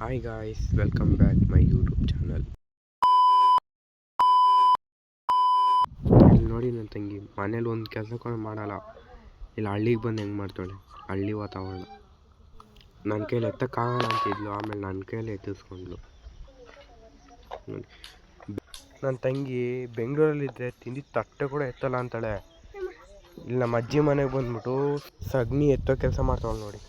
Hi guys welcome back my YouTube channel ಇಲ್ಲಿ ನೋಡಿ ನನ್ನ ತಂಗಿ, ಮನೇಲಿ ಒಂದು ಕೆಲಸ ಕೂಡ ಮಾಡಲ್ಲ. ಇಲ್ಲಿ ಹಳ್ಳಿಗೆ ಬಂದು ಹೆಂಗೆ ಮಾಡ್ತಾಳೆ? ಹಳ್ಳಿ ವಾತಾವರಣ. ನನ್ನ ಕೈಲಿ ಎತ್ತಕ್ಕಾಗಲ್ಲ ಅಂತಿದ್ಲು ಆಮೇಲೆ ನನ್ನ ಕೈಯಲ್ಲಿ ಎತ್ತಿಸ್ಕೊಂಡ್ಲು ನೋಡಿ. ನನ್ನ ತಂಗಿ ಬೆಂಗಳೂರಲ್ಲಿದ್ದರೆ ತಿಂಡಿ ತಟ್ಟೆ ಕೂಡ ಎತ್ತಲ್ಲ ಅಂತಾಳೆ. ಇಲ್ಲಿ ನಮ್ಮ ಅಜ್ಜಿ ಮನೆಗೆ ಬಂದ್ಬಿಟ್ಟು ಸಗಣಿ ಎತ್ತೋ ಕೆಲಸ ಮಾಡ್ತಾವಳು ನೋಡಿ.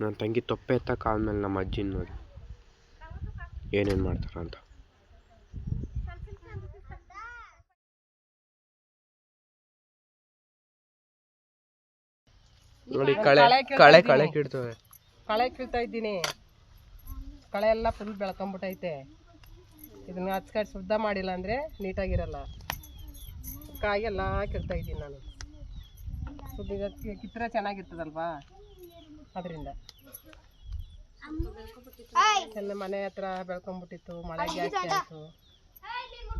ನನ್ನ ತಂಗಿ ತೊಪ್ಪೆ ಮೇಲೆ ನಮ್ಮ ಅಜ್ಜಿ ನೋಡಿ. ಏನೇನು ಮಾಡ್ತಾರ ಅಂತ. ನೋಡಿ ಕಳೆ ಕಳೆ ಕಳೆ ಕಿಡ್ತವೆ ಕಳೆ ಕೀಳ್ತಾ ಇದ್ದೀನಿ. ಕಳೆ ಎಲ್ಲ ಫುಲ್ ಬೆಳ್ಕೊಂಬಿಟ್ಟೈತೆ ಇದನ್ನ ಹಚ್ಕಟ್ಟು ಶುದ್ಧ ಮಾಡಿಲ್ಲ ಅಂದರೆ ನೀಟಾಗಿರಲ್ಲ. ಕಾಯಿ ಎಲ್ಲ ಕೀಳ್ತಾ ಇದ್ದೀನಿ ನಾನು. ಇದಕ್ಕೆ ಕಿತ್ತರೆ ಚೆನ್ನಾಗಿರ್ತದಲ್ವಾ? ಅದರಿಂದ. ಎಲ್ಲ ಮನೆ ಹತ್ರ ಬೆಳ್ಕೊಂಡ್ಬಿಟ್ಟಿತ್ತು ಮಳೆ ಜಾಸ್ತಿ ಆಯಿತು.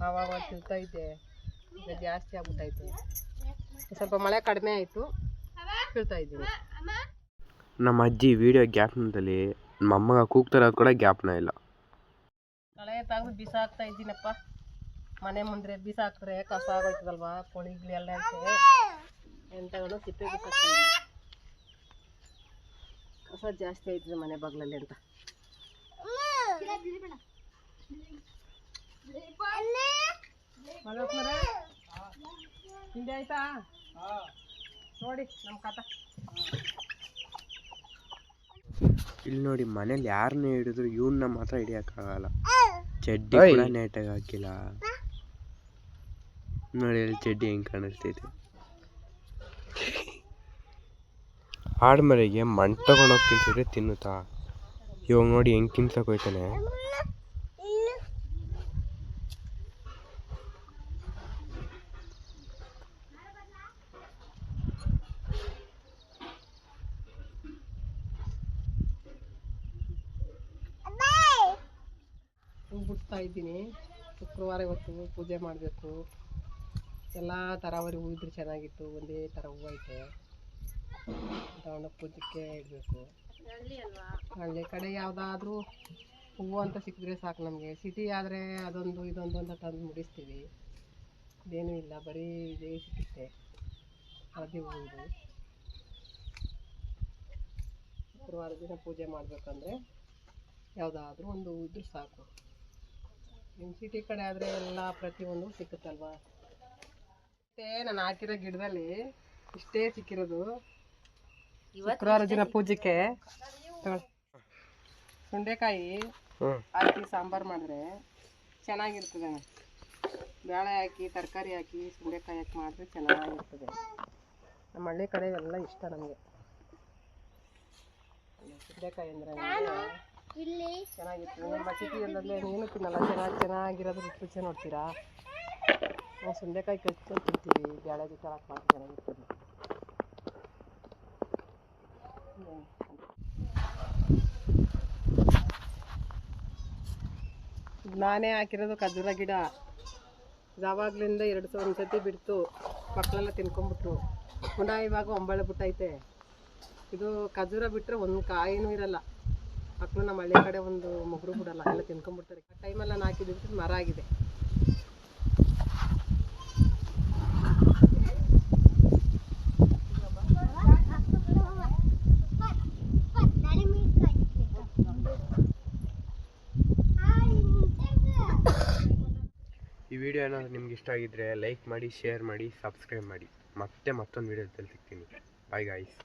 ಆವಾಗ ತಿಳ್ತಾ ಇದ್ದೆ ಈಗ ಜಾಸ್ತಿ ಆಗ್ಬಿಟ್ಟಾಯ್ತು ಸ್ವಲ್ಪ ಮಳೆ ಕಡಿಮೆ ಆಯಿತು. ತಿಳ್ತಾ ಇದ್ದೀನಿ. ನಮ್ಮ ಅಜ್ಜಿ ವಿಡಿಯೋ ಗ್ಯಾಪ್ನಲ್ಲಿ ನಮ್ಮ ಅಮ್ಮಗ ಕೂಗ್ತಾರ ಕೂಡ ಗ್ಯಾಪ್ನ ಇಲ್ಲ. ಕಳೆ ತೆಗೆದು ಬಿಸಾಕ್ತಾ ಇದ್ದೀನಪ್ಪ. ಮನೆ ಮುಂದೆ ಬಿಸಾಕ್ತಾರೆ ಕಸ ಆಗೋಯ್ತದಲ್ವಾ? ಕೋಳಿಗಳು ಎಲ್ಲ ಎಂತಗಳು ತಿಪ್ಪೆ ಬಿಸಾಕ್ತೀನಿ ಕಸ ಜಾಸ್ತಿ ಐತ್ರಿ ಮನೆ ಬಾಗ್ಲಲ್ಲಿ ಅಂತ. ಹಿಂದೆ ಆಯ್ತಾ? ನೋಡಿ ನಮ್ಮ ಕಥ ಇಲ್ಲಿ ನೋಡಿ ಮನೇಲಿ ಯಾರನ್ನೇ ಹಿಡಿದ್ರು ಇವನ್ನ ಮಾತ್ರ ಹಿಡಿಯೋಕ್ಕಾಗಲ್ಲ. ಚಡ್ಡಿ ಕೂಡ ನೆಟ್ಟಾಗ ಹಾಕಿಲ್ಲ. ನೋಡಿ ಅಲ್ಲಿ ಚಡ್ಡಿ ಹೆಂಗೆ ಕಾಣಿಸ್ತೈತೆ. ಆಡ್ಮರೆಗೆ ಮಣ್ಣು ತಗೊಂಡೋಗಿ ತಿಂತಿದ್ರೆ ತಿನ್ನುತ್ತಾ? ಇವಾಗ ನೋಡಿ ಹೆಂಗೆ ತಿನ್ಸಕ್ ಹೋಯ್ತಾನೆ. ಬಿಡ್ತಾ ಇದ್ದೀನಿ. ಶುಕ್ರವಾರ ಇವತ್ತು ಪೂಜೆ ಮಾಡಬೇಕು. ಎಲ್ಲ ಥರಾವರಿ ಹೂ ಇದ್ರೆ ಚೆನ್ನಾಗಿತ್ತು. ಒಂದೇ ಥರ ಹೂವು ಐತೆ ತಗೊಂಡು ಪೂಜೆಗೆ ಇಡಬೇಕು. ಹಳ್ಳಿ ಕಡೆ ಯಾವುದಾದ್ರೂ ಹೂವು ಅಂತ ಸಿಕ್ಕಿದ್ರೆ ಸಾಕು ನಮಗೆ. ಸಿಟಿ ಆದರೆ ಅದೊಂದು ಇದೊಂದು ಅಂತ ತಂದು ಮುಡಿಸ್ತೀವಿ. ಇದೇನೂ ಇಲ್ಲ, ಬರೀ ಇದೇ ಸಿಕ್ಕುತ್ತೆ ಹಳದಿ ಹೂವು ಇದು ಶುಕ್ರವಾರ ದಿನ ಪೂಜೆ ಮಾಡಬೇಕಂದ್ರೆ ಯಾವುದಾದ್ರೂ ಒಂದು ಹೂ ಇದ್ರೆ ಸಾಕು. ನಿಮ್ಮ ಸಿಟಿ ಕಡೆ ಆದರೆ ಎಲ್ಲ ಪ್ರತಿಯೊಂದು ಸಿಕ್ಕುತ್ತಲ್ವಾ? ಮತ್ತೆ ನಾನು ಹಾಕಿರೋ ಗಿಡದಲ್ಲಿ ಇಷ್ಟೇ ಸಿಕ್ಕಿರೋದು. ಶುಕ್ರವಾರ ದಿನ ಪೂಜೆಗೆ. ಸುಂಡೆಕಾಯಿ ಹಾಕಿ ಸಾಂಬಾರು ಮಾಡಿದ್ರೆ ಚೆನ್ನಾಗಿರ್ತದೆ. ಬೇಳೆ ಹಾಕಿ ತರಕಾರಿ ಹಾಕಿ ಸುಂಡೆಕಾಯಿ ಹಾಕಿ ಮಾಡಿದ್ರೆ ಚೆನ್ನಾಗಿರ್ತದೆ. ನಮ್ಮ ಹಳ್ಳಿ ಕಡೆ ಎಲ್ಲ ಇಷ್ಟ ನಮಗೆ. ಸುಂಡೆಕಾಯಿ ಅಂದರೆ ಚೆನ್ನಾಗಿತ್ತು. ನಮ್ಮ ಸಿಟಿಯಲ್ಲೇ ನೀನು ತಿನ್ನಲ್ಲ. ಚೆನ್ನಾಗಿ ಚೆನ್ನಾಗಿರೋದು ರುಚಿ ರುಚಿ ನೋಡ್ತೀರಾ? ನಾವು ಸುಂಡೆಕಾಯಿ ಕಟ್ಕೊಂಡು ತಿಂತೀವಿ. ಬೇಳೆ ಜೊತೆ ಹಾಕಿ ಮಾಡಿ ಚೆನ್ನಾಗಿರ್ತದೆ ಹ್ಮ್. ಇದ್ ನಾನೇ ಹಾಕಿರೋದು ಖರ್ಜೂರ ಗಿಡ. ಯಾವಾಗ್ಲಿಂದ ಎರಡು ಸಾವಿರ ಒಂದು ಸತಿ ಬಿಡ್ತು ಮಕ್ಕಳೆಲ್ಲ ತಿನ್ಕೊಂಬಿಟ್ರು ಪುನಃ ಇವಾಗ ಒಂಬಳೆ ಬಿಟ್ಟೈತೆ. ಇದು ಖರ್ಜೂರ ಬಿಟ್ಟರೆ ಒಂದು ಕಾಯಿನೂ ಇರಲ್ಲ. ಮಕ್ಕಳು ನಮ್ಮ ಹಳ್ಳಿ ಕಡೆ ಒಂದು ಮೊಗರು ಬಿಡಲ್ಲ, ಎಲ್ಲ ತಿನ್ಕೊಂಡ್ಬಿಡ್ತಾರೆ. ಆ ಟೈಮೆಲ್ಲ ನಾನು ಹಾಕಿದ್ದು ಮರ ಆಗಿದೆ. ಈ ವಿಡಿಯೋ ಏನಾದರೂ ನಿಮ್ಗೆ ಇಷ್ಟ ಆಗಿದ್ದರೆ ಲೈಕ್ ಮಾಡಿ ಶೇರ್ ಮಾಡಿ ಸಬ್ಸ್ಕ್ರೈಬ್ ಮಾಡಿ. ಮತ್ತೆ ಮತ್ತೊಂದು ವಿಡಿಯೋದಲ್ಲಿ ಸಿಗ್ತೀನಿ. Bye guys